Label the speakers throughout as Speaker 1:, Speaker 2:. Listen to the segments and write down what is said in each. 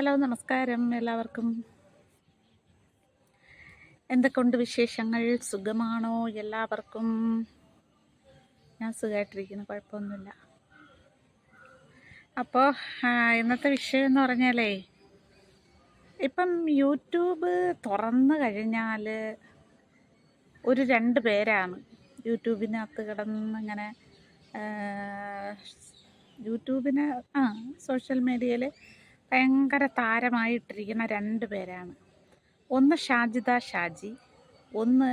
Speaker 1: Hello നമസ്കാരം എല്ലാവർക്കും. എന്തൊക്കെയുണ്ട് വിശേഷങ്ങൾ? സുഖമാണോ? എല്ലാവർക്കും? ഞാൻ സുഖമായിട്ടിരിക്കുന്നു കുഴപ്പമൊന്നുമില്ല. അപ്പോൾ ഇന്നത്തെ വിഷയം എന്ന് പറഞ്ഞാലേ ഇപ്പം യൂട്യൂബ് തുറന്നു കഴിഞ്ഞാൽ ഒരു രണ്ട് പേരാണ്. യൂട്യൂബിനകത്ത് കിടന്ന് ഇങ്ങനെ യൂട്യൂബിന് ആ സോഷ്യൽ മീഡിയയിൽ ഭയങ്കര താരമായിട്ടിരിക്കുന്ന രണ്ട് പേരാണ്. ഒന്ന് ഷാജിദ ഷാജി ഒന്ന്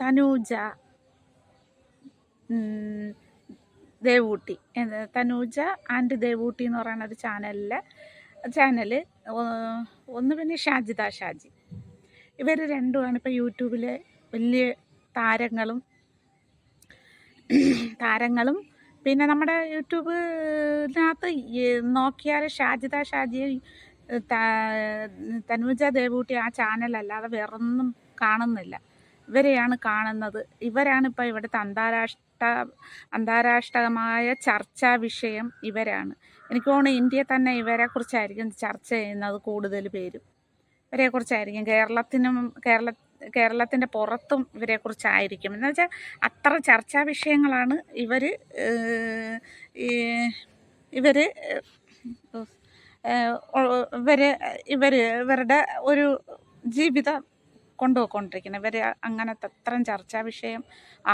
Speaker 1: തനൂജ ദേവൂട്ടി. തനൂജ ആൻഡ് ദേവൂട്ടി എന്ന് പറയുന്ന ഒരു ചാനലിലെ ചാനൽ ഒന്ന് പിന്നെ ഷാജിദ ഷാജി. ഇവർ രണ്ടുമാണ് ഇപ്പോൾ യൂട്യൂബിലെ വലിയ താരങ്ങളും താരങ്ങളും പിന്നെ നമ്മുടെ യൂട്യൂബിനകത്ത് നോക്കിയാൽ ഷാജിത ഷാജി തനുജ ദേവൂട്ടി ആ ചാനലല്ലാതെ വേറൊന്നും കാണുന്നില്ല. ഇവരെയാണ് കാണുന്നത്. ഇവരാണ് ഇപ്പോൾ ഇവിടുത്തെ അന്താരാഷ്ട്ര അന്താരാഷ്ട്രമായ ചർച്ചാ വിഷയം ഇവരാണ്. എനിക്ക് തോന്നുന്നു ഇന്ത്യയിൽ തന്നെ ഇവരെക്കുറിച്ചായിരിക്കും ചർച്ച ചെയ്യുന്നത് കൂടുതൽ പേരും. ഇവരെക്കുറിച്ചായിരിക്കും കേരളത്തിനും കേരള കേരളത്തിന്റെ പുറത്തും ഇവരെ കുറിച്ചായിരിക്കും. എന്ന് വെച്ചാൽ അത്ര ചർച്ചാ വിഷയങ്ങളാണ് ഇവർ ഇവർ ഇവർ ഇവർ ഇവരുടെ ഒരു ജീവിതം കൊണ്ടുപോയിക്കൊണ്ടിരിക്കുന്നത്. ഇവർ അങ്ങനത്തെ അത്രയും ചർച്ചാ വിഷയം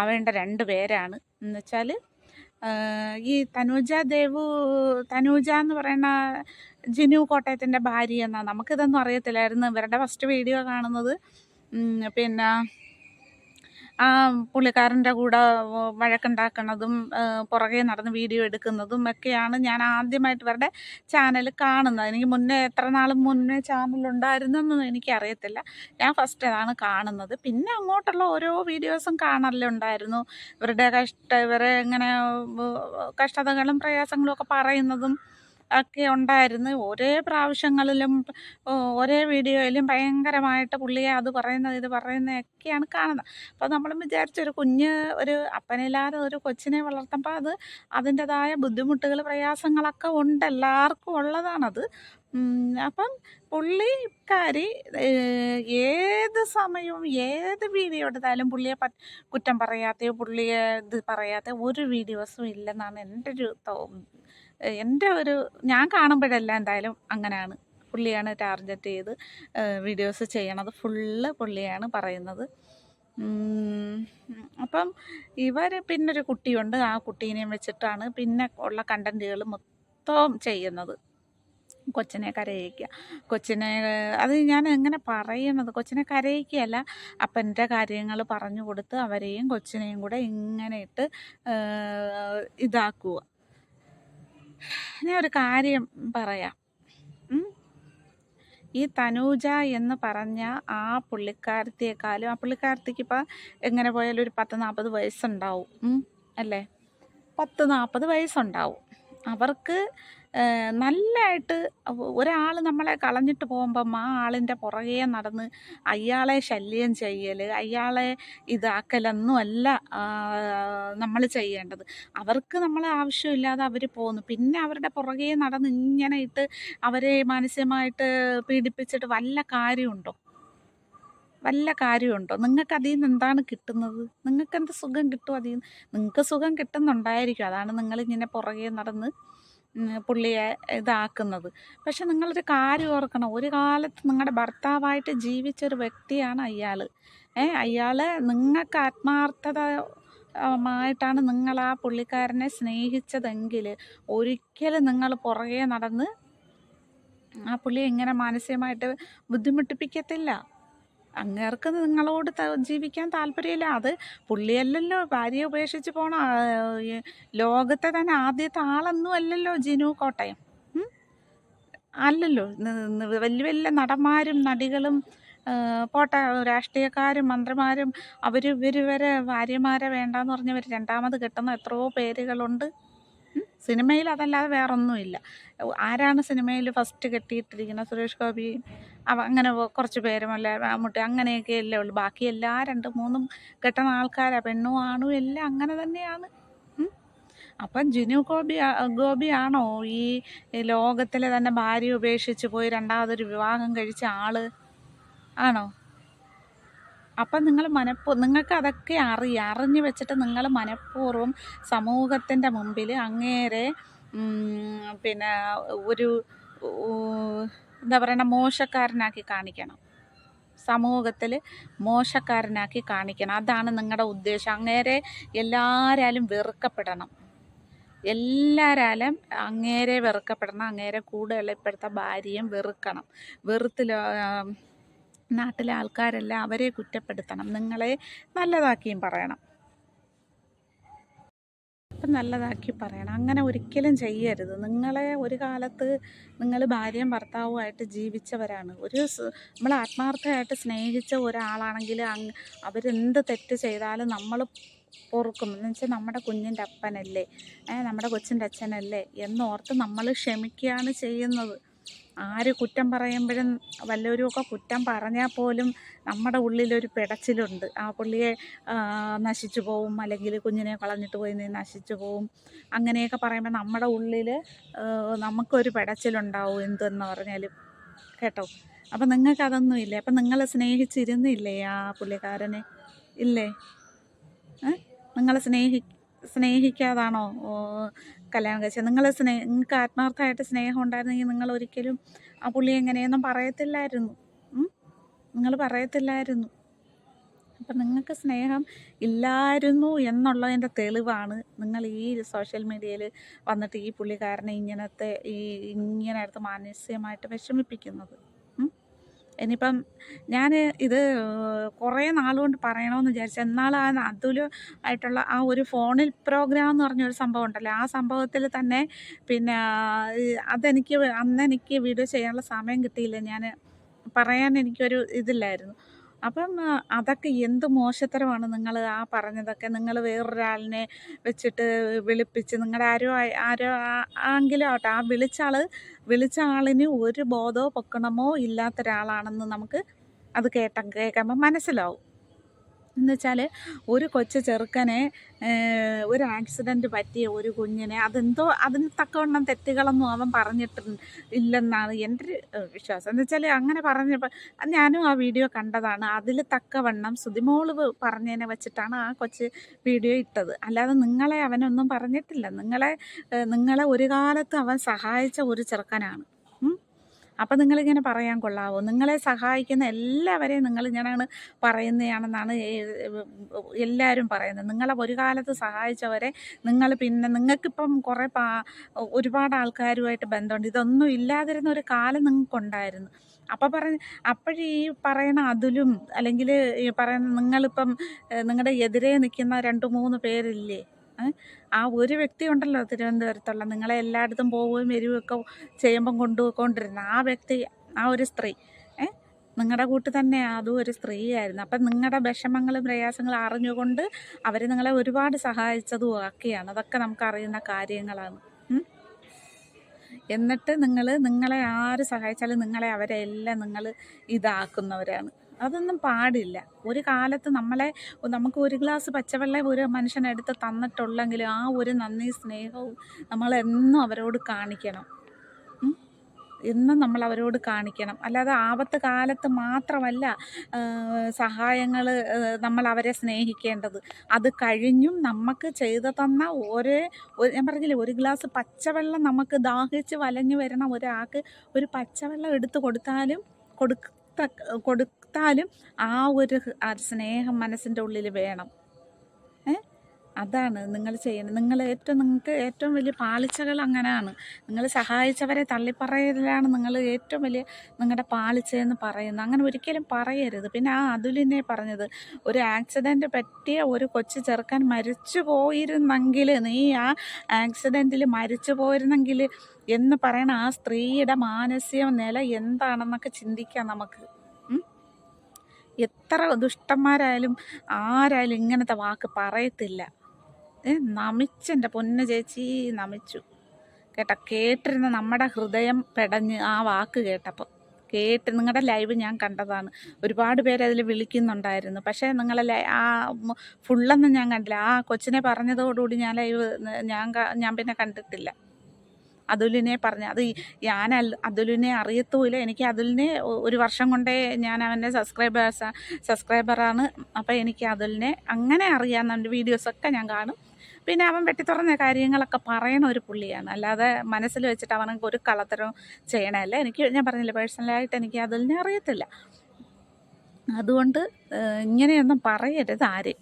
Speaker 1: ആവേണ്ട രണ്ട് പേരാണ്. എന്ന് വെച്ചാൽ ഈ തനൂജ ദേവു തനൂജ എന്ന് പറയുന്ന ജിനു കോട്ടയത്തിന്റെ ഭാര്യ എന്നാണ് നമുക്കിതൊന്നും അറിയത്തില്ലായിരുന്നു. ഇവരുടെ ഫസ്റ്റ് വീഡിയോ കാണുന്നത് പിന്നെ ആ പുള്ളിക്കാരന്റെ കൂടെ വഴക്കുണ്ടാക്കുന്നതും പുറകെ നടന്ന് വീഡിയോ എടുക്കുന്നതും ഒക്കെയാണ് ഞാൻ ആദ്യമായിട്ട് ഇവരുടെ ചാനൽ കാണുന്നത്. എനിക്ക് മുന്നേ എത്ര നാൾ മുന്നേ ചാനൽ ഉണ്ടായിരുന്നെന്നൊന്നും എനിക്കറിയത്തില്ല. ഞാൻ ഫസ്റ്റ് അതാണ് കാണുന്നത്. പിന്നെ അങ്ങോട്ടുള്ള ഓരോ വീഡിയോസും കാണലുണ്ടായിരുന്നു ഇവരുടെ കഷ്ട ഇവരെ ഇങ്ങനെ കഷ്ടതകളും പ്രയാസങ്ങളും ഒക്കെ പറയുന്നതും ഒക്കെ ഉണ്ടായിരുന്നു. ഒരേ പ്രാവശ്യങ്ങളിലും ഒരേ വീഡിയോയിലും ഭയങ്കരമായിട്ട് പുള്ളിയെ അത് പറയുന്നത് ഇത് പറയുന്നതൊക്കെയാണ് കാണുന്നത്. അപ്പോൾ നമ്മൾ വിചാരിച്ചൊരു കുഞ്ഞ് ഒരു അപ്പനില്ലാതെ ഒരു കൊച്ചിനെ വളർത്തുമ്പോൾ അത് അതിന്റെതായ ബുദ്ധിമുട്ടുകൾ പ്രയാസങ്ങളൊക്കെ ഉണ്ട്. എല്ലാവർക്കും ഉള്ളതാണത്. അപ്പം പുള്ളിക്കാരി ഏത് സമയവും ഏത് വീഡിയോ എടുത്താലും പുള്ളിയെ പ കുറ്റം പറയാത്തയോ പുള്ളിയെ ഇത് പറയാത്ത ഒരു വീഡിയോസും ഇല്ലെന്നാണ് എന്റെ ഒരു എന്റെ ഒരു ഞാൻ കാണുമ്പോഴല്ല എന്തായാലും അങ്ങനെയാണ്. പുള്ളിയാണ് ടാർഗറ്റ് ചെയ്ത് വീഡിയോസ് ചെയ്യണത്. ഫുള്ള് പുള്ളിയാണ് പറയുന്നത്. അപ്പം ഇവർ പിന്നൊരു കുട്ടിയുണ്ട്. ആ കുട്ടീനെയും വെച്ചിട്ടാണ് പിന്നെ ഉള്ള കണ്ടന്റുകൾ മൊത്തം ചെയ്യുന്നത്. കൊച്ചിനെ കരയിക്കുക. കൊച്ചിനെ അത് ഞാൻ എങ്ങനെ പറയുന്നത് കൊച്ചിനെ കരയിക്കുകയല്ല. അപ്പന്റെ കാര്യങ്ങൾ പറഞ്ഞു കൊടുത്ത് അവരെയും കൊച്ചിനെയും കൂടെ ഇങ്ങനെ ഇട്ട് ഇതാക്കുക. ഞാൻ ഒരു കാര്യം പറയാം. ഈ തനൂജ എന്ന് പറഞ്ഞ ആ പുള്ളിക്കാരത്തിയെക്കാളും ആ പുള്ളിക്കാരത്തിക്ക് ഇപ്പം എങ്ങനെ പോയാലും ഒരു പത്ത് നാൽപ്പത് വയസ്സുണ്ടാവും. അല്ലേ? പത്ത് നാൽപ്പത് വയസ്സുണ്ടാവും. അവർക്ക് നല്ലതായിട്ട് ഒരാൾ നമ്മളെ കളഞ്ഞിട്ട് പോകുമ്പം ആ ആളിന്റെ പുറകെ നടന്ന് അയാളെ ശല്യം ചെയ്യൽ അയാളെ ഇതാക്കലൊന്നും അല്ല നമ്മൾ ചെയ്യേണ്ടത്. അവർക്ക് നമ്മളെ ആവശ്യമില്ലാതെ അവർ പോകുന്നു പിന്നെ അവരുടെ പുറകെ നടന്ന് ഇങ്ങനെ ഇട്ട് അവരെ മാനസികമായിട്ട് പീഡിപ്പിച്ചിട്ട് വല്ല കാര്യമുണ്ടോ? വല്ല കാര്യമുണ്ടോ? നിങ്ങൾക്ക് അതിൽ നിന്ന് എന്താണ് കിട്ടുന്നത്? നിങ്ങൾക്ക് എന്ത് സുഖം കിട്ടും അതിൽ നിന്ന്? നിങ്ങൾക്ക് സുഖം കിട്ടുന്നുണ്ടായിരിക്കും. അതാണ് നിങ്ങളിങ്ങനെ പുറകെ നടന്ന് പുള്ളിയെ ഇതാക്കുന്നത്. പക്ഷെ നിങ്ങളൊരു കാര്യം ഓർക്കണം. ഒരു കാലത്ത് നിങ്ങളുടെ ഭർത്താവായിട്ട് ജീവിച്ചൊരു വ്യക്തിയാണ് അയാൾ ഏ അയാൾ നിങ്ങൾക്ക് ആത്മാർത്ഥത മായിട്ടാണ് നിങ്ങൾ ആ പുള്ളിക്കാരനെ സ്നേഹിച്ചതെങ്കിൽ ഒരിക്കലും നിങ്ങൾ പുറകെ നടന്ന് ആ പുള്ളിയെ ഇങ്ങനെ മാനസികമായിട്ട് ബുദ്ധിമുട്ടിപ്പിക്കത്തില്ല. അങ്ങേർക്ക് നിങ്ങളോട് ജീവിക്കാൻ താല്പര്യമില്ല അത് പുള്ളിയല്ലല്ലോ ഭാര്യയെ ഉപേക്ഷിച്ച് പോണ ലോകത്തെ തന്നെ ആദ്യത്തെ ആളൊന്നും അല്ലല്ലോ ജിനു കോട്ടയം? അല്ലല്ലോ വലിയ വലിയ നടന്മാരും നടികളും പോട്ടെ രാഷ്ട്രീയക്കാരും മന്ത്രിമാരും അവർ ഇവർ വരെ ഭാര്യമാരെ വേണ്ടാന്ന് പറഞ്ഞവർ രണ്ടാമത് കിട്ടുന്ന എത്രയോ പേരുകളുണ്ട്. സിനിമയിൽ അതല്ലാതെ വേറൊന്നുമില്ല. ആരാണ് സിനിമയിൽ ഫസ്റ്റ് കെട്ടിയിട്ടിരിക്കുന്നത് സുരേഷ് ഗോപി? അങ്ങനെ കുറച്ച് പേരും അല്ല മമ്മൂട്ടി അങ്ങനെയൊക്കെ അല്ലേ ഉള്ളൂ. ബാക്കി എല്ലാ രണ്ടും മൂന്നും കെട്ടുന്ന ആൾക്കാരാണ് പെണ്ണും ആണും എല്ലാം അങ്ങനെ തന്നെയാണ്. അപ്പം ജിനു ഗോപി ഗോപിയാണോ ഈ ലോകത്തിലെ തന്നെ ഭാര്യ ഉപേക്ഷിച്ച് പോയി രണ്ടാമതൊരു വിവാഹം കഴിച്ച ആൾ? ആണോ? അപ്പം നിങ്ങൾ മനപ്പൂ നിങ്ങൾക്ക് അതൊക്കെ അറിയാം അറിഞ്ഞു വെച്ചിട്ട് നിങ്ങൾ മനഃപൂർവം സമൂഹത്തിന്റെ മുമ്പിൽ അങ്ങേരെ പിന്നെ ഒരു എന്താ പറയണ മോശക്കാരനാക്കി കാണിക്കണം. സമൂഹത്തിൽ മോശക്കാരനാക്കി കാണിക്കണം. അതാണ് നിങ്ങളുടെ ഉദ്ദേശം. അങ്ങേരെ എല്ലാവരാലും വെറുക്കപ്പെടണം. എല്ലാവരാലും അങ്ങേരെ വെറുക്കപ്പെടണം. അങ്ങേരെ കൂടെയുള്ള ഇപ്പോഴത്തെ ഭാര്യയും വെറുക്കണം. വെറുത്തിൽ നാട്ടിലെ ആൾക്കാരെല്ലാം അവരെ കുറ്റപ്പെടുത്തണം. നിങ്ങളെ നല്ലതാക്കിയും പറയണം. അപ്പം നല്ലതാക്കി പറയണം. അങ്ങനെ ഒരിക്കലും ചെയ്യരുത്. നിങ്ങളെ ഒരു കാലത്ത് നിങ്ങൾ ഭാര്യയും ഭർത്താവുമായിട്ട് ജീവിച്ചവരാണ്. ഒരു നമ്മൾ ആത്മാർത്ഥമായിട്ട് സ്നേഹിച്ച ഒരാളാണെങ്കിൽ അങ് അവരെന്ത് തെറ്റ് ചെയ്താലും നമ്മൾ പൊറുക്കും. എന്ന് വെച്ചാൽ നമ്മുടെ കുഞ്ഞിന്റെ അപ്പനല്ലേ? നമ്മുടെ കൊച്ചിന്റെ അച്ഛനല്ലേ? എന്നോർത്ത് നമ്മൾ ക്ഷമിക്കുകയാണ് ചെയ്യുന്നത്. ആര് കുറ്റം പറയുമ്പോഴും വല്ലവരുമൊക്കെ കുറ്റം പറഞ്ഞാൽ പോലും നമ്മുടെ ഉള്ളിലൊരു പിടച്ചിലുണ്ട്. ആ പുള്ളിയെ നശിച്ചു പോവും. അല്ലെങ്കിൽ കുഞ്ഞിനെ കളഞ്ഞിട്ട് പോയി നശിച്ചു പോവും. അങ്ങനെയൊക്കെ പറയുമ്പോൾ നമ്മുടെ ഉള്ളിൽ നമുക്കൊരു പിടച്ചിലുണ്ടാവും എന്തെന്ന് പറഞ്ഞാലും. കേട്ടോ? അപ്പം നിങ്ങൾക്കതൊന്നും ഇല്ലേ അപ്പം നിങ്ങൾ സ്നേഹിച്ചിരുന്നില്ലേ ആ പുള്ളിക്കാരനെ? ഇല്ലേ? നിങ്ങൾ സ്നേഹി സ്നേഹിക്കാതാണോ? കല്യാണം കഴിച്ചത്. നിങ്ങൾ സ്നേഹം നിങ്ങൾക്ക് ആത്മാർത്ഥമായിട്ട് സ്നേഹം ഉണ്ടായിരുന്നെങ്കിൽ നിങ്ങൾ ഒരിക്കലും ആ പുള്ളി എങ്ങനെയൊന്നും പറയത്തില്ലായിരുന്നു. നിങ്ങൾ പറയത്തില്ലായിരുന്നു. അപ്പം നിങ്ങൾക്ക് സ്നേഹം ഇല്ലായിരുന്നു എന്നുള്ളതിന്റെ തെളിവാണ് നിങ്ങൾ ഈ സോഷ്യൽ മീഡിയയിൽ വന്നിട്ട് ഈ പുള്ളിക്കാരനെ ഇങ്ങനത്തെ ഈ ഇങ്ങനെ അടുത്ത് മാനസികമായിട്ട് വിഷമിപ്പിക്കുന്നത്. ഇനിയിപ്പം ഞാൻ ഇത് കുറേ നാളുകൊണ്ട് പറയണമെന്ന് വിചാരിച്ചു എന്നാൽ ആ അതുൽ ആയിട്ടുള്ള ആ ഒരു ഫോണിൽ പ്രോഗ്രാം എന്ന് പറഞ്ഞൊരു സംഭവം ഉണ്ടല്ലോ ആ സംഭവത്തിൽ തന്നെ പിന്നെ അതെനിക്ക് അന്ന് എനിക്ക് വീഡിയോ ചെയ്യാനുള്ള സമയം കിട്ടിയില്ല. ഞാൻ പറയാൻ എനിക്കൊരു ഇതില്ലായിരുന്നു. അപ്പം അതൊക്കെ എന്ത് മോശത്തരമാണ് നിങ്ങൾ ആ പറഞ്ഞതൊക്കെ നിങ്ങൾ വേറൊരാളിനെ വെച്ചിട്ട് വിളിപ്പിച്ച് നിങ്ങളുടെ ആരോ ആരോ ആങ്കിലും ആവട്ടെ ആ വിളിച്ച ആൾ വിളിച്ച ആളിന് ഒരു ബോധമോ പൊക്കണമോ ഇല്ലാത്ത ഒരാളാണെന്ന് നമുക്ക് അത് കേട്ട കേൾക്കുമ്പോൾ മനസ്സിലാവും. എന്ന് വെച്ചാൽ ഒരു കൊച്ചു ചെറുക്കനെ ഒരു ആക്സിഡന്റ് പറ്റിയ ഒരു കുഞ്ഞിനെ അതെന്തോ അതിന് തക്കവണ്ണം തെറ്റുകളൊന്നും അവൻ പറഞ്ഞിട്ട് ഇല്ലെന്നാണ് എന്റെ ഒരു വിശ്വാസം. എന്ന് വെച്ചാൽ അങ്ങനെ പറഞ്ഞപ്പോൾ ഞാനും ആ വീഡിയോ കണ്ടതാണ്. അതിൽ തക്കവണ്ണം സുതിമോൾ പറഞ്ഞതിനെ വെച്ചിട്ടാണ് ആ കൊച്ച് വീഡിയോ ഇട്ടത്. അല്ലാതെ നിങ്ങളെ അവനൊന്നും പറഞ്ഞിട്ടില്ല. നിങ്ങളെ നിങ്ങളെ ഒരു കാലത്ത് അവൻ സഹായിച്ച ഒരു ചെറുക്കനാണ്. ഉം. അപ്പം നിങ്ങളിങ്ങനെ പറയാൻ കൊള്ളാവോ നിങ്ങളെ സഹായിക്കുന്ന എല്ലാവരെയും നിങ്ങൾ ഇങ്ങനെയാണ് പറയുന്നതാണെന്നാണ് എല്ലാവരും പറയുന്നത് നിങ്ങളെ ഒരു കാലത്ത് സഹായിച്ചവരെ നിങ്ങൾ പിന്നെ നിങ്ങൾക്കിപ്പം കുറേ പാ ഒരുപാട് ആൾക്കാരുമായിട്ട് ബന്ധമുണ്ട് ഇതൊന്നും ഇല്ലാതിരുന്ന ഒരു കാലം നിങ്ങൾക്കുണ്ടായിരുന്നു അപ്പം പറഞ്ഞ് അപ്പോഴീ പറയണ അതിലും അല്ലെങ്കിൽ പറയുന്ന നിങ്ങളിപ്പം നിങ്ങളുടെ എതിരെ നിൽക്കുന്ന രണ്ട് മൂന്ന് പേരില്ലേ? ആ ഒരു വ്യക്തി ഉണ്ടല്ലോ തിരുവനന്തപുരത്തുള്ള. നിങ്ങളെ എല്ലായിടത്തും പോവുകയും വരികയൊക്കെ ചെയ്യുമ്പം കൊണ്ടുപോയിക്കൊണ്ടിരുന്ന ആ വ്യക്തി ആ ഒരു സ്ത്രീ. നിങ്ങളുടെ കൂട്ട് തന്നെ അതും ഒരു സ്ത്രീയായിരുന്നു. അപ്പം നിങ്ങളുടെ വിഷമങ്ങളും പ്രയാസങ്ങളും അറിഞ്ഞുകൊണ്ട് അവർ നിങ്ങളെ ഒരുപാട് സഹായിച്ചതും ഒക്കെയാണ്. അതൊക്കെ നമുക്ക് അറിയുന്ന കാര്യങ്ങളാണ് എന്നിട്ട് നിങ്ങൾ നിങ്ങളെ ആര് സഹായിച്ചാലും നിങ്ങളെ അവരെല്ലാം നിങ്ങൾ ഇതാക്കുന്നവരാണ്. അതൊന്നും പാടില്ല. ഒരു കാലത്ത് നമ്മളെ നമുക്ക് ഒരു ഗ്ലാസ് പച്ചവെള്ളം ഒരു മനുഷ്യനെടുത്ത് തന്നിട്ടുള്ളെങ്കിൽ ആ ഒരു നന്ദി സ്നേഹവും നമ്മളെന്നും അവരോട് കാണിക്കണം. എന്നും നമ്മൾ അവരോട് കാണിക്കണം. അല്ലാതെ ആപത്ത് കാലത്ത് മാത്രമല്ല സഹായങ്ങൾ നമ്മൾ അവരെ സ്നേഹിക്കേണ്ടത്. അത് കഴിഞ്ഞും നമുക്ക് ചെയ്തു തന്ന ഒരേ ഞാൻ പറഞ്ഞില്ലേ ഒരു ഗ്ലാസ് പച്ചവെള്ളം നമുക്ക് ദാഹിച്ച് വലഞ്ഞു വരണം ഒരാൾക്ക് ഒരു പച്ചവെള്ളം എടുത്ത് കൊടുത്താലും കൊടുത്ത കൊടുത്താലും ആ ഒരു സ്നേഹം മനസ്സിന്റെ ഉള്ളിൽ വേണം. അതാണ് നിങ്ങൾ ചെയ്യുന്നത് നിങ്ങൾ ഏറ്റവും നിങ്ങൾക്ക് ഏറ്റവും വലിയ പാളിച്ചകൾ അങ്ങനെയാണ് നിങ്ങൾ സഹായിച്ചവരെ തള്ളിപ്പറയലാണ് നിങ്ങൾ ഏറ്റവും വലിയ നിങ്ങളുടെ പാളിച്ചയെന്ന് പറയുന്നത്. അങ്ങനെ ഒരിക്കലും പറയരുത്. പിന്നെ ആ അതുലിനെ പറഞ്ഞത് ഒരു ആക്സിഡന്റ് പറ്റിയ ഒരു കൊച്ചു ചെറുക്കൻ മരിച്ചു പോയിരുന്നെങ്കിൽ നീ ആ ആക്സിഡന്റിൽ മരിച്ചു പോയിരുന്നെങ്കിൽ എന്ന് പറയണ ആ സ്ത്രീയുടെ മാനസിക നില എന്താണെന്നൊക്കെ ചിന്തിക്കാം നമുക്ക്. എത്ര ദുഷ്ടന്മാരായാലും ആരായാലും ഇങ്ങനത്തെ വാക്ക് പറയത്തില്ല. നമിച്ചെന്റെ പൊന്നു ചേച്ചി നമിച്ചു. കേട്ടോ കേട്ടിരുന്ന നമ്മുടെ ഹൃദയം പെടഞ്ഞ് ആ വാക്ക് കേട്ടപ്പോൾ കേട്ട് നിങ്ങളുടെ ലൈവ് ഞാൻ കണ്ടതാണ്. ഒരുപാട് പേര് അതിൽ വിളിക്കുന്നുണ്ടായിരുന്നു. പക്ഷേ നിങ്ങളെ ആ ഫുള്ളൊന്നും ഞാൻ കണ്ടില്ല. ആ കൊച്ചിനെ പറഞ്ഞതോടുകൂടി ഞാൻ ലൈവ് ഞാൻ ഞാൻ പിന്നെ കണ്ടിട്ടില്ല. അതുലിനെ പറഞ്ഞ അത് ഞാൻ അതുലിനെ അറിയത്തുമില്ല. എനിക്ക് അതുലിനെ ഒരു വർഷം കൊണ്ടേ ഞാൻ അവന്റെ സബ്സ്ക്രൈബേഴ്സ് സബ്സ്ക്രൈബറാണ്. അപ്പോൾ എനിക്ക് അതുലിനെ അങ്ങനെ അറിയാവുന്ന വീഡിയോസൊക്കെ ഞാൻ കാണും. പിന്നെ അവൻ വെട്ടിത്തുറന്ന കാര്യങ്ങളൊക്കെ പറയണ ഒരു പുള്ളിയാണ്. അല്ലാതെ മനസ്സിൽ വെച്ചിട്ട് അവൻ ഒരു കള്ളത്തരവും ചെയ്യണമല്ല എനിക്ക് ഞാൻ പറഞ്ഞില്ല പേഴ്സണലായിട്ട് എനിക്ക് അതിലിനെ അറിയത്തില്ല. അതുകൊണ്ട് ഇങ്ങനെയൊന്നും പറയരുത് ആരും